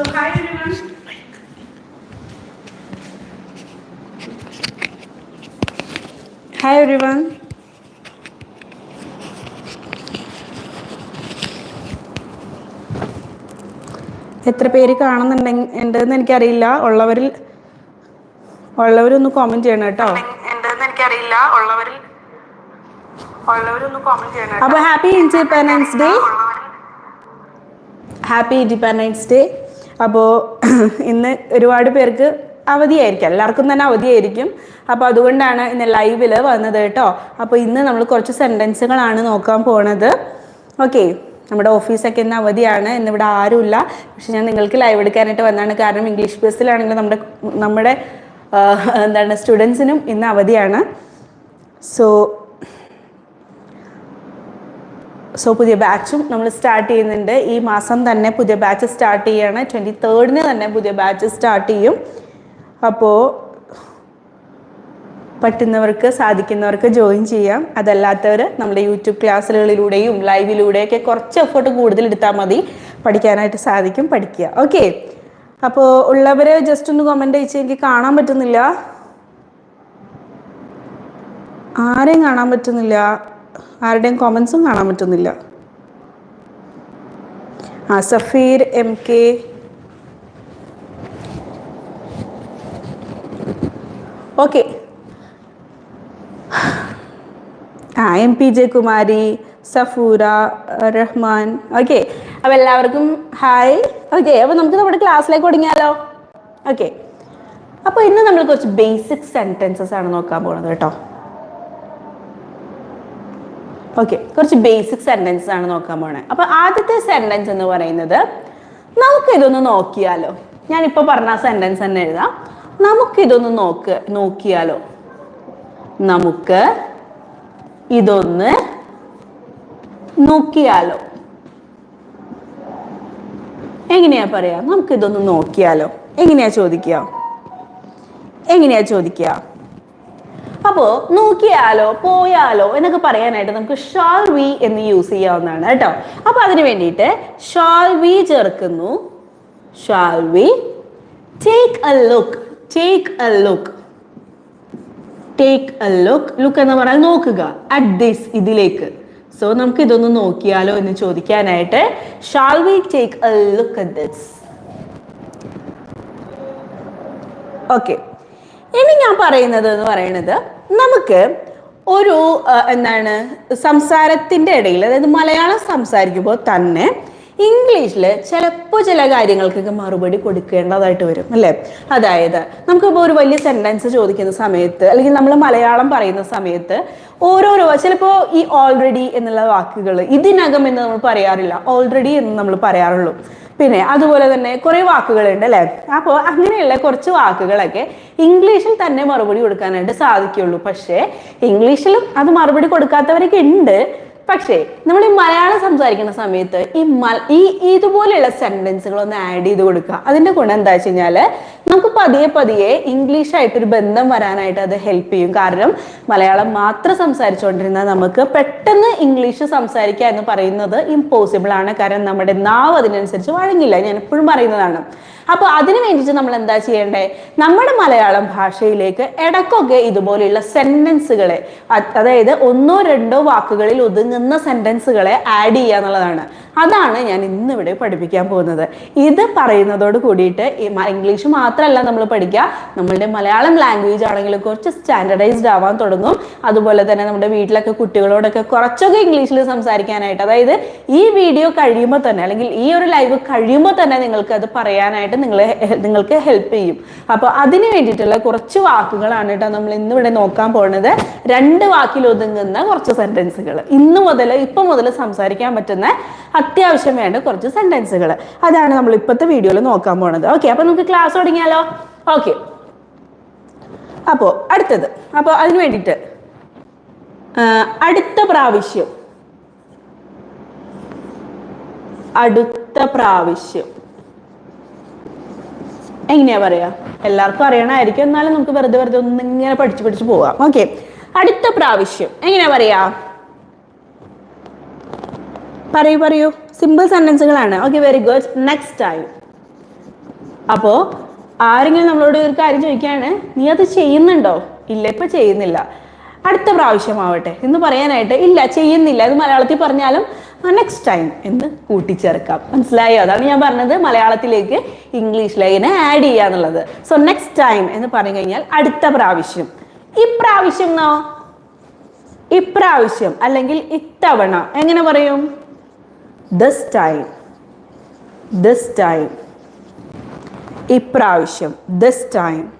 So hi everyone. Hi everyone. എത്ര പേര് കാണുന്നുണ്ടെങ്കിൽ ഉണ്ടെന്ന് എനിക്കറിയില്ല. ഉള്ളവരിൽ ഉള്ളവരൊന്ന് കോമെന്റ് ചെയ്യണം കേട്ടോ. ഉണ്ടെന്ന് എനിക്കറിയില്ല. ഉള്ളവരിൽ ഉള്ളവരൊന്ന് കോമന്റ് ചെയ്യണം അപ്പൊ happy independence day happy independence day അപ്പോൾ ഇന്ന് ഒരുപാട് പേർക്ക് അവധിയായിരിക്കും. എല്ലാവർക്കും തന്നെ അവധിയായിരിക്കും. അപ്പോൾ അതുകൊണ്ടാണ് ഇന്ന് ലൈവിൽ വന്നത് കേട്ടോ. അപ്പോൾ ഇന്ന് നമ്മൾ കുറച്ച് സെന്റൻസുകളാണ് നോക്കാൻ പോണത്. ഓക്കെ നമ്മുടെ ഓഫീസൊക്കെ ഇന്ന് അവധിയാണ്. ഇന്നിവിടെ ആരുമില്ല. പക്ഷെ ഞാൻ നിങ്ങൾക്ക് ലൈവ് എടുക്കാനായിട്ട് വന്നതാണ്. കാരണം ഇംഗ്ലീഷ് ബസ്സിലാണെങ്കിൽ നമ്മുടെ നമ്മുടെ എന്താണ് സ്റ്റുഡൻസിനും ഇന്ന് അവധിയാണ്. സോ സോ പുതിയ ബാച്ചും നമ്മൾ സ്റ്റാർട്ട് ചെയ്യുന്നുണ്ട്. ഈ മാസം തന്നെ പുതിയ ബാച്ച് സ്റ്റാർട്ട് ചെയ്യാണ്. ട്വന്റി തേർഡിന് തന്നെ പുതിയ ബാച്ച് സ്റ്റാർട്ട് ചെയ്യും. അപ്പോൾ പറ്റുന്നവർക്ക് സാധിക്കുന്നവർക്ക് ജോയിൻ ചെയ്യാം. അതല്ലാത്തവർ നമ്മുടെ യൂട്യൂബ് ക്ലാസ്സുകളിലൂടെയും ലൈവിലൂടെയൊക്കെ കുറച്ച് എഫേർട്ട് കൂടുതൽ എടുത്താൽ മതി. പഠിക്കാനായിട്ട് സാധിക്കും. പഠിക്കുക. ഓക്കെ അപ്പോൾ ഉള്ളവർ ജസ്റ്റ് ഒന്ന് കമന്റ് അയച്ച് എനിക്ക് കാണാൻ പറ്റുന്നില്ല. ആരെയും കാണാൻ പറ്റുന്നില്ല. ആരുടെയും കോമൻസും കാണാൻ പറ്റുന്നില്ല. ആ സഫീർ എം കെ ഓക്കെ ആ M P J Kumari Safoora Rahman okay അപ്പോൾ എല്ലാവർക്കും ഹായ് ഓക്കെ അപ്പോൾ നമുക്ക് നമ്മുടെ ക്ലാസ്സിലേക്ക് തുടങ്ങിയാലോ ഓക്കെ അപ്പോൾ ഇന്ന് നമ്മൾ കുറച്ച് ബേസിക് സെന്റൻസസ് ആണ് നോക്കാൻ പോകുന്നത് കേട്ടോ. ഓക്കെ കുറച്ച് ബേസിക് സെന്റൻസ് ആണ് നോക്കാൻ പോണേ. അപ്പോൾ ആദ്യത്തെ സെന്റൻസ് എന്ന് പറയുന്നത് നമുക്ക് ഇതൊന്ന് നോക്കിയാലോ? ഞാനിപ്പോൾ പറഞ്ഞ സെന്റൻസ് തന്നെ എഴുതാം. നമുക്കിതൊന്ന് നോക്ക് നോക്കിയാലോ? നമുക്ക് ഇതൊന്ന് നോക്കിയാലോ? എങ്ങനെയാ പറയാ? നമുക്കിതൊന്ന് നോക്കിയാലോ? എങ്ങനെയാ ചോദിക്കുക? എങ്ങനെയാ ചോദിക്കുക? അപ്പോൾ നോക്കിയാലോ പോയാലോ എന്നൊക്കെ പറയാനായിട്ട് നമുക്ക് ഷാൾ വി എന്ന് യൂസ് ചെയ്യാവുന്നതാണ് കേട്ടോ. അപ്പോൾ അതിന് വേണ്ടിയിട്ട് ഷാൾ വി ചേർക്കുന്നു. Shall we take a look take a look take a look look എന്ന് പറഞ്ഞാൽ നോക്കുക അറ്റ് ദിസ് ഇതിലേക്ക്. സോ നമുക്ക് ഇതൊന്ന് നോക്കിയാലോ എന്ന് ചോദിക്കാനായിട്ട് shall we take a look at this okay ഇനി ഞാൻ പറയുന്നത് എന്ന് പറയുന്നത് നമുക്ക് ഒരു എന്താണ് സംസാരത്തിന്റെ ഇടയിൽ അതായത് മലയാളം സംസാരിക്കുമ്പോൾ തന്നെ ഇംഗ്ലീഷിൽ ചിലപ്പോൾ ചില കാര്യങ്ങൾക്കൊക്കെ മറുപടി കൊടുക്കേണ്ടതായിട്ട് വരും അല്ലേ? അതായത് നമുക്കിപ്പോൾ ഒരു വലിയ സെന്റൻസ് ചോദിക്കുന്ന സമയത്ത് അല്ലെങ്കിൽ നമ്മൾ മലയാളം പറയുന്ന സമയത്ത് ഓരോരോ ചിലപ്പോൾ ഈ ഓൾറെഡി എന്നുള്ള വാക്കുകൾ ഇതിനകം എന്ന് നമ്മൾ പറയാറില്ല ഓൾറെഡി എന്ന് നമ്മൾ പറയാറുള്ളൂ. പിന്നെ അതുപോലെ തന്നെ കുറേ വാക്കുകളുണ്ട് അല്ലേ? അപ്പോൾ അങ്ങനെയുള്ള കുറച്ച് വാക്കുകളൊക്കെ ഇംഗ്ലീഷിൽ തന്നെ മറുപടി കൊടുക്കാനായിട്ട് സാധിക്കുള്ളൂ. പക്ഷേ ഇംഗ്ലീഷിലും അത് മറുപടി കൊടുക്കാത്തവരൊക്കെ ഉണ്ട്. പക്ഷേ നമ്മൾ ഈ മലയാളം സംസാരിക്കുന്ന സമയത്ത് ഈ മ ഈ ഇതുപോലെയുള്ള സെന്റൻസുകൾ ഒന്ന് ആഡ് ചെയ്ത് കൊടുക്കുക. അതിന്റെ ഗുണം എന്താ വെച്ച് കഴിഞ്ഞാൽ നമുക്ക് പതിയെ പതിയെ ഇംഗ്ലീഷായിട്ടൊരു ബന്ധം വരാനായിട്ട് അത് ഹെൽപ്പ് ചെയ്യും. കാരണം മലയാളം മാത്രം സംസാരിച്ചുകൊണ്ടിരുന്നാൽ നമുക്ക് പെട്ടെന്ന് ഇംഗ്ലീഷ് സംസാരിക്കുക എന്ന് പറയുന്നത് ഇമ്പോസിബിൾ ആണ്. കാരണം നമ്മുടെ നാവ് അതിനനുസരിച്ച് വഴങ്ങില്ല. ഞാൻ എപ്പോഴും പറയുന്നതാണ്. അപ്പോൾ അതിന് വേണ്ടിയിട്ട് നമ്മൾ എന്താ ചെയ്യേണ്ടത് നമ്മുടെ മലയാളം ഭാഷയിലേക്ക് ഇടക്കൊക്കെ ഇതുപോലെയുള്ള സെന്റൻസുകളെ അതായത് ഒന്നോ രണ്ടോ വാക്കുകളിൽ ഒതുങ്ങുന്ന സെന്റൻസുകളെ ആഡ് ചെയ്യുക എന്നുള്ളതാണ്. അതാണ് ഞാൻ ഇന്നിവിടെ പഠിപ്പിക്കാൻ പോകുന്നത്. ഇത് പറയുന്നതോട് കൂടിയിട്ട് ഇംഗ്ലീഷ് മാത്രമല്ല നമ്മൾ പഠിക്കുക. നമ്മളുടെ മലയാളം ലാംഗ്വേജ് ആണെങ്കിൽ കുറച്ച് സ്റ്റാൻഡർഡൈസ്ഡ് ആവാൻ തുടങ്ങും. അതുപോലെ തന്നെ നമ്മുടെ വീട്ടിലൊക്കെ കുട്ടികളോടൊക്കെ കുറച്ചൊക്കെ ഇംഗ്ലീഷിൽ സംസാരിക്കാനായിട്ട് അതായത് ഈ വീഡിയോ കഴിയുമ്പോൾ തന്നെ അല്ലെങ്കിൽ ഈ ഒരു ലൈവ് കഴിയുമ്പോൾ തന്നെ നിങ്ങൾക്ക് അത് പറയാനായിട്ട് നിങ്ങളെ നിങ്ങൾക്ക് ഹെൽപ്പ് ചെയ്യും. അപ്പോൾ അതിന് വേണ്ടിയിട്ടുള്ള കുറച്ച് വാക്കുകളാണ് കേട്ടോ നമ്മൾ ഇന്ന് ഇവിടെ നോക്കാൻ പോകുന്നത് രണ്ട് വാക്കിൽ ഒതുങ്ങുന്ന കുറച്ച് സെന്റൻസുകൾ ഇന്ന് മുതൽ ഇപ്പം മുതൽ സംസാരിക്കാൻ പറ്റുന്ന അത്യാവശ്യം വേണ്ട കുറച്ച് സെന്റൻസുകൾ അതാണ് നമ്മൾ ഇപ്പോഴത്തെ വീഡിയോയിൽ നോക്കാൻ പോണത്. ഓക്കെ അപ്പോൾ നമുക്ക് ക്ലാസ് തുടങ്ങിയാലോ? ഓക്കെ അപ്പോൾ അടുത്തത്. അപ്പോൾ അതിന് വേണ്ടിയിട്ട് അടുത്ത പ്രാവശ്യം. അടുത്ത പ്രാവശ്യം. എങ്ങനെയാ പറയാ? എല്ലാവർക്കും അറിയണമായിരിക്കും. എന്നാലും നമുക്ക് വെറുതെ വെറുതെ ഒന്ന് ഇങ്ങനെ പഠിച്ചു പഠിച്ചു പോവാം. ഓക്കെ അടുത്ത പ്രാവശ്യം എങ്ങനെയാ പറയാ? പറയൂ പറയൂ. Simple സെന്റൻസുകളാണ് okay very good next time അപ്പോ ആരെങ്കിലും നമ്മളോട് ഒരു കാര്യം ചോദിക്കുകയാണ് നീ അത് ചെയ്യുന്നുണ്ടോ? ഇല്ല ഇപ്പൊ ചെയ്യുന്നില്ല. അടുത്ത പ്രാവശ്യമാവട്ടെ എന്ന് പറയാനായിട്ട് ഇല്ല ചെയ്യുന്നില്ല. അത് മലയാളത്തിൽ പറഞ്ഞാലും നെക്സ്റ്റ് ടൈം എന്ന് കൂട്ടിച്ചേർക്കാം. മനസ്സിലായോ? അതാണ് ഞാൻ പറഞ്ഞത് മലയാളത്തിലേക്ക് ഇംഗ്ലീഷിലേക്ക് ആഡ് ചെയ്യുക എന്നുള്ളത്. സോ നെക്സ്റ്റ് ടൈം എന്ന് പറഞ്ഞു കഴിഞ്ഞാൽ അടുത്ത പ്രാവശ്യം. ഇപ്രാവശ്യം എന്നോ ഇപ്രാവശ്യം അല്ലെങ്കിൽ ഇത്തവണ. എങ്ങനെ പറയും? ദസ് ടൈം ദസ് ടൈം ഇപ്രാവശ്യം. This time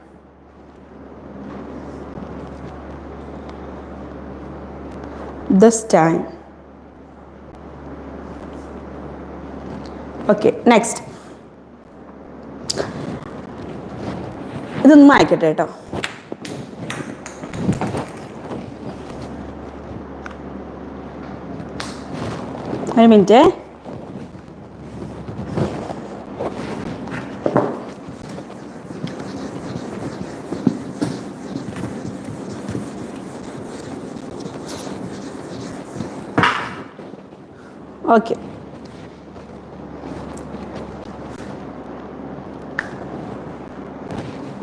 this time okay next ഇതൊന്നും വായിക്കട്ടെ കേട്ടോ. ഒരു മിനിറ്റ്. ഓക്കെ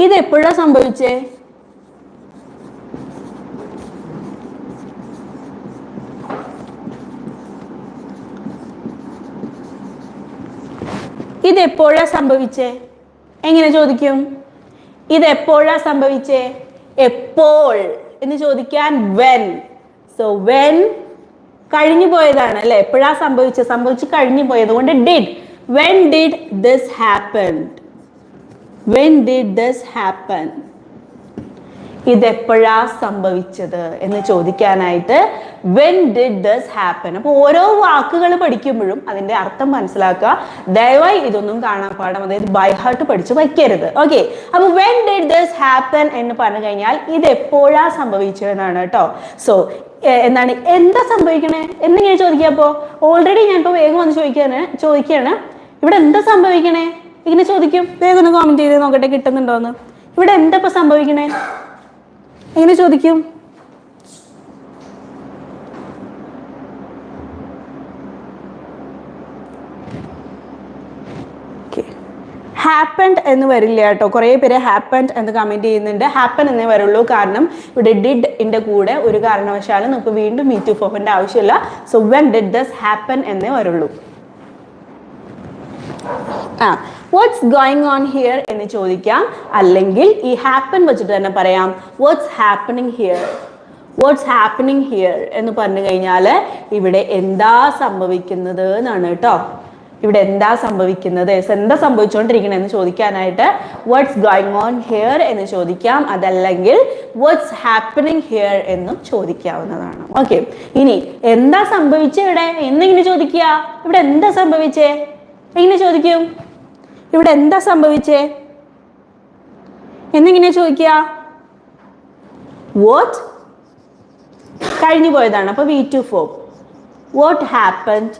ഇത് എപ്പോഴാ സംഭവിച്ചേ? ഇത് എപ്പോഴാ സംഭവിച്ചേ? എങ്ങനെ ചോദിക്കും? ഇത് എപ്പോഴാ സംഭവിച്ചേ? എപ്പോൾ? എന്ന് ചോദിക്കാൻ വെൻ സോ വെൻ കഴിഞ്ഞു പോയതാണ് അല്ലെ? എപ്പോഴാ സംഭവിച്ചത്? സംഭവിച്ച് കഴിഞ്ഞു പോയത് കൊണ്ട് did when did this happen when did this happen ഇതെപ്പോഴാ സംഭവിച്ചത് എന്ന് ചോദിക്കാനായിട്ട് വെൻ ഡിഡ് ദസ് ഹാപ്പൻ അപ്പോൾ ഓരോ വാക്കുകൾ പഠിക്കുമ്പോഴും അതിന്റെ അർത്ഥം മനസ്സിലാക്കുക. ദയവായി ഇതൊന്നും കാണാൻ പാടും അതായത് ബൈ ഹാർട്ട് പഠിച്ച് വയ്ക്കരുത്. ഓക്കെ അപ്പോൾ വെൻ ഡിഡ് ദസ് ഹാപ്പൻ എന്ന് പറഞ്ഞു കഴിഞ്ഞാൽ ഇത് എപ്പോഴാ സംഭവിച്ചതെന്നാണ് കേട്ടോ. സോ എന്താണ് എന്താ സംഭവിക്കണേ? എന്നിങ്ങനെ ചോദിക്കുക അപ്പോൾ ഓൾറെഡി ഞാൻ ഇപ്പോൾ വേഗം വന്ന് ചോദിക്കാണ് ചോദിക്കുകയാണ്. ഇവിടെ എന്താ സംഭവിക്കണേ? ഇങ്ങനെ ചോദിക്കും വേഗം ഒന്ന് കോമെന്റ് ചെയ്ത് നോക്കട്ടെ കിട്ടുന്നുണ്ടോന്ന്? ഇവിടെ എന്താ സംഭവിക്കണേ? എങ്ങനെ ചോദിക്കും. ഹാപ്പൻഡ് എന്ന് വരില്ല കേട്ടോ. കുറേ പേര് ഹാപ്പൻഡ് എന്ന് കമന്റ് ചെയ്യുന്നുണ്ട്. ഹാപ്പൻ എന്നേ വരുള്ളൂ. കാരണം ഇവിടെ ഡിഡ് ഇന്റെ കൂടെ ഒരു കാരണവശാലും നമുക്ക് വീണ്ടും മീറ്റ് ഫോമിന്റെ ആവശ്യമില്ല. So when did this happen എന്നേ വരുള്ളൂ. ആ വാട്ട്സ് ഗോയിങ് ഓൺ ഹിയർ എന്ന് ചോദിക്കാം. അല്ലെങ്കിൽ ഈ ഹാപ്പൻ വെച്ചിട്ട് തന്നെ പറയാം what's happening here what's happening here എന്ന് പറഞ്ഞു കഴിഞ്ഞാൽ ഇവിടെ എന്താ സംഭവിക്കുന്നത് എന്നാണ് കേട്ടോ. ഇവിടെ എന്താ സംഭവിക്കുന്നത്? എന്താ സംഭവിച്ചുകൊണ്ടിരിക്കുന്നത് എന്ന് ചോദിക്കാനായിട്ട് വാട്ട്സ് ഗോയിങ് ഓൺ ഹിയർ എന്ന് ചോദിക്കാം. അതല്ലെങ്കിൽ വാട്ട്സ് ഹാപ്പനിങ് ഹിയർ എന്നും ചോദിക്കാവുന്നതാണ്. ഓക്കെ ഇനി എന്താ സംഭവിച്ചേ ഇവിടെ? എന്നിങ്ങനെ ചോദിക്കുക. ഇവിടെ എന്താ സംഭവിച്ചേ? എങ്ങനെ ചോദിക്കും? ഇവിടെ എന്താ സംഭവിച്ചേ? എന്നിങ്ങനെ ചോദിക്കുക വാട്ട് കഴിഞ്ഞു പോയതാണ് അപ്പൊ V two form what happened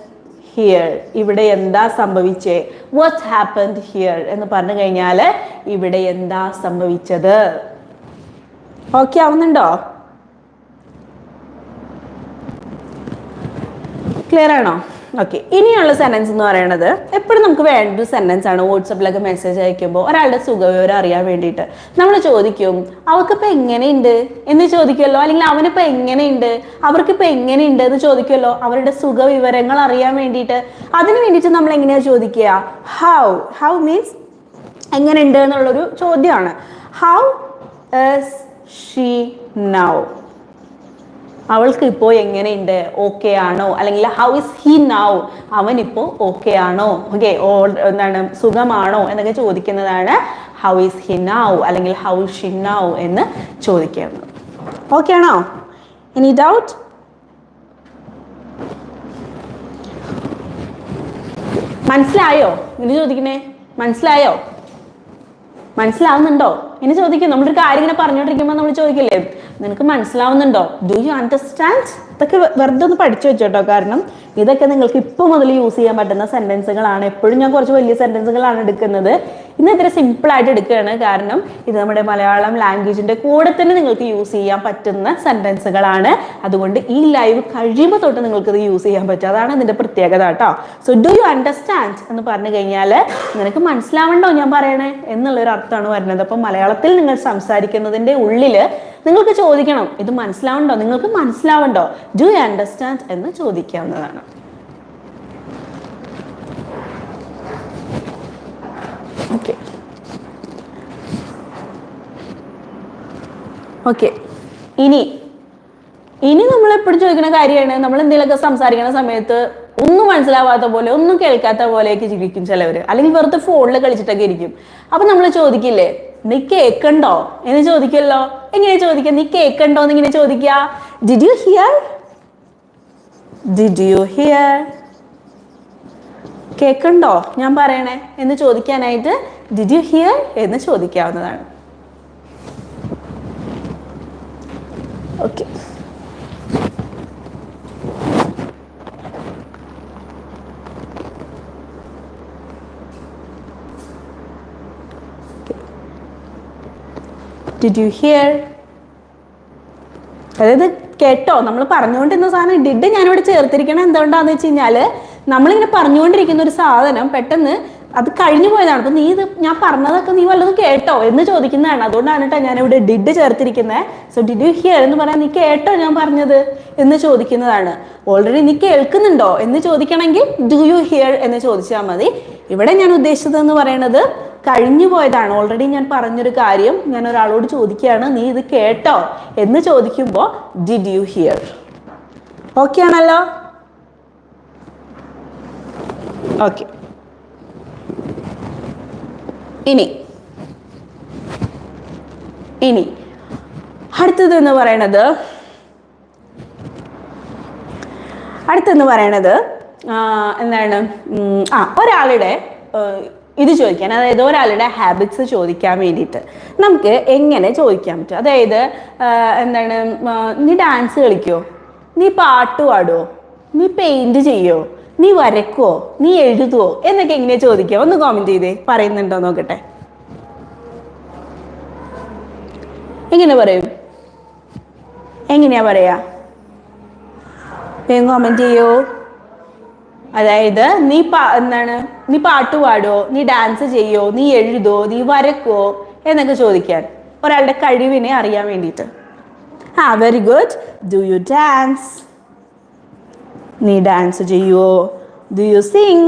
here ഇവിടെ എന്താ സംഭവിച്ചേ? വാട്ട് ഹാപ്പൻഡ് ഹിയർ എന്ന് പറഞ്ഞു കഴിഞ്ഞാൽ ഇവിടെ എന്താ സംഭവിച്ചത്? ഓക്കെ ആവുന്നുണ്ടോ? ക്ലിയർ ആണോ? ഓക്കെ ഇനിയുള്ള സെന്റൻസ് എന്ന് പറയുന്നത് എപ്പോഴും നമുക്ക് വേണ്ട ഒരു സെന്റൻസ് ആണ് വാട്സപ്പിലൊക്കെ മെസ്സേജ് അയക്കുമ്പോൾ ഒരാളുടെ സുഖവിവരം അറിയാൻ വേണ്ടിയിട്ട്. നമ്മൾ ചോദിക്കും അവർക്കിപ്പോൾ എങ്ങനെയുണ്ട്? എന്ന് ചോദിക്കുമല്ലോ അല്ലെങ്കിൽ അവനിപ്പോൾ എങ്ങനെയുണ്ട്? അവർക്കിപ്പോൾ എങ്ങനെയുണ്ട്? എന്ന് ചോദിക്കുമല്ലോ അവരുടെ സുഖവിവരങ്ങൾ അറിയാൻ വേണ്ടിയിട്ട്. അതിന് വേണ്ടിയിട്ട് നമ്മൾ എങ്ങനെയാണ് ചോദിക്കുക? ഹൗ ഹൗ മീൻസ് എങ്ങനെയുണ്ട്? എന്നുള്ളൊരു ചോദ്യമാണ്. ഹൗ ഷീ നൗ അവൾക്ക് ഇപ്പോൾ എങ്ങനെയുണ്ട്? ഓക്കെ ആണോ? അല്ലെങ്കിൽ ഹൗ ഇസ് ഹി നൗ അവൻ ഇപ്പോൾ ഓക്കെ ആണോ? ഓക്കെ ഓൾ എന്താണ് സുഖമാണോ? എന്നൊക്കെ ചോദിക്കുന്നതാണ് ഹൗ ഇസ് ഹി നൗ അല്ലെങ്കിൽ ഹൗ ഷി നൗ എന്ന് ചോദിക്കുന്നത്. ഓക്കെ ആണോ? എനി ഡൗട്ട് മനസ്സിലായോ? ഇനി ചോദിക്കണേ മനസ്സിലായോ? മനസ്സിലാവുന്നുണ്ടോ? ഇനി ചോദിക്കും നമ്മളൊരു കാര്യം ഇങ്ങനെ പറഞ്ഞോണ്ടിരിക്കുമ്പോ നമ്മൾ ചോദിക്കില്ലേ നിനക്ക് മനസ്സിലാവുന്നുണ്ടോ? ഡു യു അണ്ടർസ്റ്റാൻഡ് ഇതൊക്കെ വെറുതെ ഒന്ന് പഠിച്ചു വെച്ചോട്ടോ. കാരണം ഇതൊക്കെ നിങ്ങൾക്ക് ഇപ്പൊ മുതൽ യൂസ് ചെയ്യാൻ പറ്റുന്ന സെന്റൻസുകളാണ് എപ്പോഴും ഞാൻ കുറച്ച് വലിയ സെന്റൻസുകളാണ് എടുക്കുന്നത്. ഇന്ന് ഇത്ര സിമ്പിൾ ആയിട്ട് എടുക്കുകയാണ്. കാരണം ഇത് നമ്മുടെ മലയാളം ലാംഗ്വേജിന്റെ കൂടെ തന്നെ നിങ്ങൾക്ക് യൂസ് ചെയ്യാൻ പറ്റുന്ന സെന്റൻസുകളാണ് അതുകൊണ്ട് ഈ ലൈവ് കഴിയുമ്പോൾ തൊട്ട് നിങ്ങൾക്ക് ഇത് യൂസ് ചെയ്യാൻ പറ്റും. അതാണ് ഇതിന്റെ പ്രത്യേകത കേട്ടോ. സോ ഡു യു അണ്ടർസ്റ്റാൻഡ് എന്ന് പറഞ്ഞു കഴിഞ്ഞാൽ നിനക്ക് മനസ്സിലാവണ്ടോ ഞാൻ പറയണേ എന്നുള്ളൊരു അർത്ഥമാണ് വരുന്നത്. അപ്പം മലയാളത്തിൽ നിങ്ങൾ സംസാരിക്കുന്നതിന്റെ ഉള്ളിൽ നിങ്ങൾക്ക് ചോദിക്കണം ഇത് മനസ്സിലാവണ്ടോ? നിങ്ങൾക്ക് മനസ്സിലാവണ്ടോ? ഡു യു അണ്ടർസ്റ്റാൻഡ് എന്ന് ചോദിക്കാവുന്നതാണ്. ഓക്കെ. ഓക്കെ. ഇനി ഇനി നമ്മൾ എപ്പോഴും ചോദിക്കുന്ന കാര്യമാണ് നമ്മൾ എന്തെങ്കിലുമൊക്കെ സംസാരിക്കുന്ന സമയത്ത് ഒന്നും മനസ്സിലാവാത്ത പോലെ ഒന്നും കേൾക്കാത്ത പോലെയൊക്കെ ജീവിക്കും ചിലവർ അല്ലെങ്കിൽ വെറുതെ ഫോണിൽ കളിച്ചിട്ടൊക്കെ ഇരിക്കും. അപ്പൊ നമ്മൾ ചോദിക്കില്ലേ നീ കേക്കണ്ടോ? എന്ന് ചോദിക്കല്ലോ എങ്ങനെ ചോദിക്ക നീ കേക്കണ്ടോ? എന്ന് ഇങ്ങനെ ചോദിക്കുക. Did you hear did you hear കേൾക്കണ്ടോ ഞാൻ പറയണേ. എന്ന് ചോദിക്കാനായിട്ട് ഡിഡ് യു ഹിയർ എന്ന് ചോദിക്കാവുന്നതാണ്. ഓക്കെ ഡിഡ് യു ഹിയർ അതായത് കേട്ടോ നമ്മൾ പറഞ്ഞുകൊണ്ടിരുന്ന സാധനം ഡിഡ് ഞാനിവിടെ ചേർത്തിരിക്കണം എന്തുകൊണ്ടാന്ന് വെച്ച് കഴിഞ്ഞാൽ നമ്മളിങ്ങനെ പറഞ്ഞുകൊണ്ടിരിക്കുന്ന ഒരു സാധനം പെട്ടെന്ന് അത് കഴിഞ്ഞു പോയതാണ്. അപ്പൊ നീ ഇത് ഞാൻ പറഞ്ഞതൊക്കെ നീ വല്ലതും കേട്ടോ എന്ന് ചോദിക്കുന്നതാണ്. അതുകൊണ്ടാണ് കേട്ടോ ഞാൻ ഇവിടെ ഡിഡ് ചേർത്തിരിക്കുന്നത് സോ ഡിഡ് യു ഹിയർ എന്ന് പറയാൻ നീ കേട്ടോ ഞാൻ പറഞ്ഞത് എന്ന് ചോദിക്കുന്നതാണ്. ഓൾറെഡി നീ കേൾക്കുന്നുണ്ടോ എന്ന് ചോദിക്കണമെങ്കിൽ ഡു യു ഹിയർ എന്ന് ചോദിച്ചാൽ മതി. ഇവിടെ ഞാൻ ഉദ്ദേശിച്ചത് എന്ന് പറയുന്നത് കഴിഞ്ഞു പോയതാണ്. ഓൾറെഡി ഞാൻ പറഞ്ഞൊരു കാര്യം ഞാൻ ഒരാളോട് ചോദിക്കുകയാണ്. നീ ഇത് കേട്ടോ എന്ന് ചോദിക്കുമ്പോൾ ഡിഡ് യു ഹിയർ ഓക്കെ ആണല്ലോ ഓക്കെ ഇനി. ഇനി. അടുത്തത് എന്ന് പറയണത് അടുത്തെന്ന് പറയണത് എന്താണ് ആ ഒരാളുടെ ഇത് ചോദിക്കാൻ അതായത് ഒരാളുടെ ഹാബിറ്റ്സ് ചോദിക്കാൻ വേണ്ടിയിട്ട് നമുക്ക് എങ്ങനെ ചോദിക്കാൻ പറ്റും? അതായത് എന്താണ് നീ ഡാൻസ് കളിക്കോ? നീ പാട്ട് പാടുമോ നീ പെയിന്റ് ചെയ്യോ? നീ വരക്കുവോ നീ എഴുതുവോ? എന്നൊക്കെ എങ്ങനെയാ ചോദിക്കുക. ഒന്ന് കോമെന്റ് ചെയ്തേ. പറയുന്നുണ്ടോ നോക്കട്ടെ. എങ്ങനെ പറയും. എങ്ങനെയാ പറയാ? കമന്റ് ചെയ്യോ? അതായത് നീ പാ എന്താണ്? നീ പാട്ട് പാടുവോ? നീ ഡാൻസ് ചെയ്യോ? നീ എഴുതോ നീ വരക്കുവോ എന്നൊക്കെ ചോദിക്കാൻ. ഒരാളുടെ കഴിവിനെ അറിയാൻ വേണ്ടിയിട്ട്. ആ very good do you dance നീ ഡാൻസ് ചെയ്യുവോ? ഡു യു സിങ്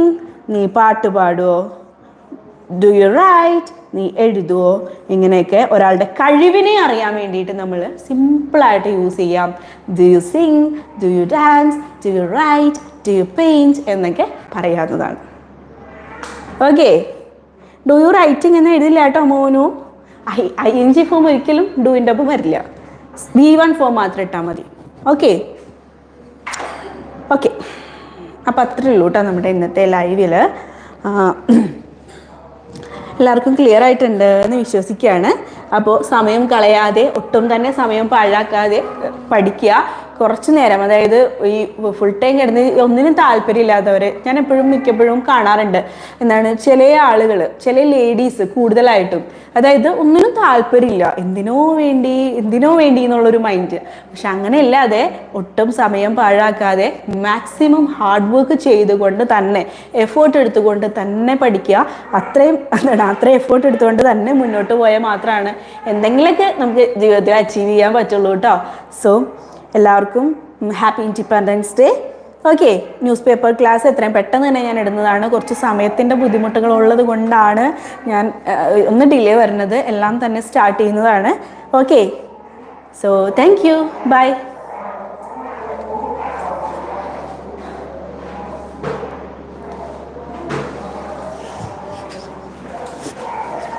നീ പാട്ട് പാടുവോ? ഡു യു റൈറ്റ് നീ എഴുതുവോ? ഇങ്ങനെയൊക്കെ ഒരാളുടെ കഴിവിനെ അറിയാൻ വേണ്ടിയിട്ട് നമ്മൾ സിമ്പിളായിട്ട് യൂസ് ചെയ്യാം. Do you sing do you dance do you write do you paint എന്നൊക്കെ പറയാവുന്നതാണ്. ഓക്കെ ഡു യു റൈറ്റിംഗ് എന്ന് എഴുതില്ല കേട്ടോ മോനു. I I N G form ഒരിക്കലും ഡുവിന്റെ ഒപ്പം വരില്ല. വി വൺ ഫോം മാത്രം ഇട്ടാൽ മതി. Okay okay. അപ്പം അത്രേ ഉള്ളൂ കേട്ടോ നമ്മുടെ ഇന്നത്തെ ലൈവിൽ എല്ലാവർക്കും ക്ലിയർ ആയിട്ടുണ്ട് എന്ന് വിശ്വസിക്കുകയാണ്. അപ്പോൾ സമയം കളയാതെ ഒട്ടും തന്നെ സമയം പാഴാക്കാതെ പഠിക്കുക. കുറച്ച് നേരം അതായത് ഈ ഫുൾ ടൈം കിടന്ന് ഒന്നിനും താല്പര്യമില്ലാത്തവർ ഞാൻ എപ്പോഴും മിക്കപ്പോഴും കാണാറുണ്ട്. എന്താണ് ചില ആളുകൾ ചില ലേഡീസ് കൂടുതലായിട്ടും അതായത് ഒന്നിനും താല്പര്യമില്ല. എന്തിനോ വേണ്ടി എന്തിനോ വേണ്ടി എന്നുള്ളൊരു മൈൻഡ് പക്ഷെ അങ്ങനെയല്ലാതെ ഒട്ടും സമയം പാഴാക്കാതെ മാക്സിമം ഹാർഡ് വർക്ക് ചെയ്തുകൊണ്ട് തന്നെ എഫേർട്ട് എടുത്തുകൊണ്ട് തന്നെ പഠിക്കുക. അത്രയും എന്താണ് അത്രയും എഫേർട്ട് എടുത്തുകൊണ്ട് തന്നെ മുന്നോട്ട് പോയാൽ മാത്രമാണ് എന്തെങ്കിലുമൊക്കെ നമുക്ക് ജീവിതത്തിൽ അച്ചീവ് ചെയ്യാൻ പറ്റുള്ളൂ കേട്ടോ സോ എല്ലാവർക്കും happy independence day okay news paper class എത്രയും പെട്ടെന്ന് തന്നെ ഞാൻ ഇടുന്നതാണ്. കുറച്ച് സമയത്തിന്റെ ബുദ്ധിമുട്ടുകൾ ഉള്ളത് കൊണ്ടാണ് ഞാൻ ഒന്ന് ഡിലേ വരുന്നത്. എല്ലാം തന്നെ സ്റ്റാർട്ട് ചെയ്യുന്നതാണ്. Okay so thank you bye